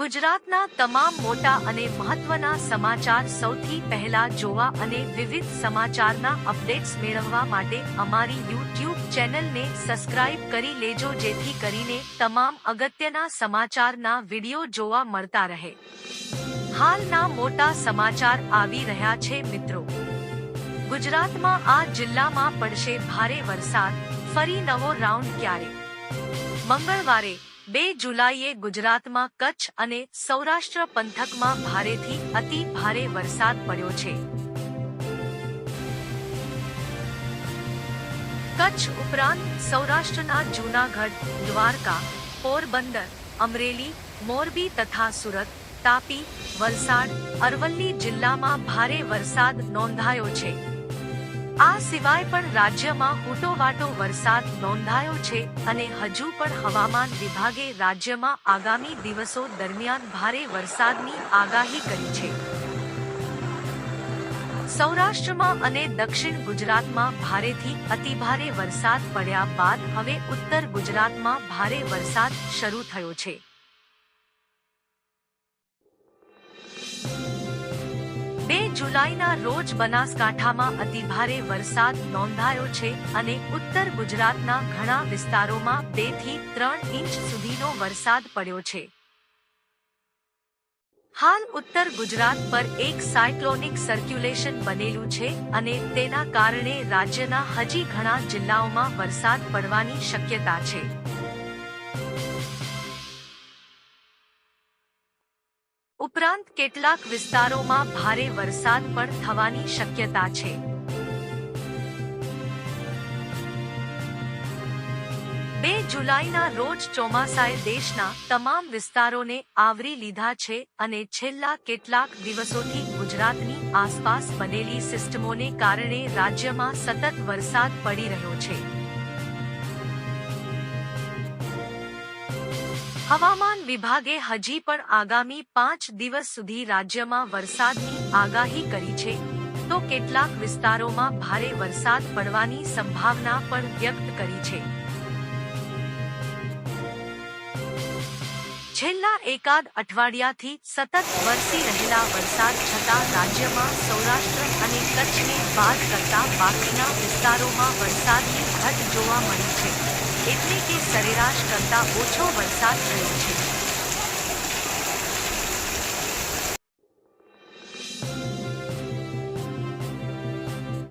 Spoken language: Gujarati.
ગુજરાતના તમામ મોટા અને મહત્વના સમાચાર સૌથી પહેલા જોવા અને વિવિધ સમાચારના અપડેટ્સ મેળવવા માટે અમારી યુટ્યુબ ચેનલને સબસ્ક્રાઇબ કરી લેજો, જેથી કરીને તમામ અગત્યના સમાચારના વીડિયો જોવા મળતા રહે. હાલના મોટા સમાચાર આવી રહ્યા છે મિત્રો. ગુજરાતમાં આ જિલ્લામાં પડશે ભારે વરસાદ, ફરી નવો રાઉન્ડ ક્યારે? મંગળવારે બે જુલાઈએ ગુજરાતમાં કચ્છ અને સૌરાષ્ટ્ર પંથકમાં ભારેથી અતિ ભારે વરસાદ પડ્યો છે. કચ્છ ઉપરાંત સૌરાષ્ટ્રના જૂનાગઢ, દ્વારકા, પોરબંદર, અમરેલી, મોરબી તથા સુરત, તાપી, વલસાડ, અરવલ્લી જિલ્લામાં ભારે વરસાદ નોંધાયો છે. આ સિવાય પણ રાજ્યમાં હુટોવાટો વરસાદ નોંધાયો છે અને હજુ પણ હવામાન વિભાગે રાજ્યમાં આગામી દિવસો દરમિયાન ભારે વરસાદની આગાહી કરી છે. સૌરાષ્ટ્રમાં અને દક્ષિણ ગુજરાતમાં ભારેથી અતિભારે વરસાદ પડ્યા બાદ હવે ઉત્તર ગુજરાતમાં ભારે વરસાદ શરૂ થયો છે. જુલાઈના રોજ બનાસકાંઠામાં અતિભારે વરસાદ નોંધાયો છે અને ઉત્તર ગુજરાતના ઘણા વિસ્તારોમાં બેથી ત્રણ ઇંચ સુધીનો વરસાદ પડ્યો છે. હાલ ઉત્તર ગુજરાત પર એક સાયક્લોનિક સર્ક્યુલેશન બનેલું છે અને તેના કારણે રાજ્યના હજી ઘણા જિલ્લાઓમાં વરસાદ પડવાની શક્યતા છે. ઉપરાંત કેટલાક વિસ્તારોમાં ભારે વરસાદ પણ થવાની શક્યતા છે. બે જુલાઈના રોજ ચોમાસાએ દેશના તમામ વિસ્તારોને આવરી લીધા છે અને છેલ્લા કેટલાક દિવસોથી ગુજરાતની આસપાસ બનેલી સિસ્ટમોને કારણે રાજ્યમાં સતત વરસાદ પડી રહ્યો છે. હવામાન વિભાગે હજી પણ આગામી પાંચ દિવસ સુધી રાજ્યમાં વરસાદની આગાહી કરી છે. તો કેટલાક વિસ્તારોમાં ભારે વરસાદ પડવાની સંભાવના પણ વ્યક્ત કરી છે. છેલ્લા એકાદ અઠવાડિયાથી સતત વરસી રહેલા વરસાદ છતાં રાજ્યમાં સૌરાષ્ટ્ર અને કચ્છને બાદ કરતા બાકીના વિસ્તારોમાં વરસાદની ઘટ જોવા મળી છે. એટલે કે સરેરાશ કરતા ઓછો વરસાદ થયો છે.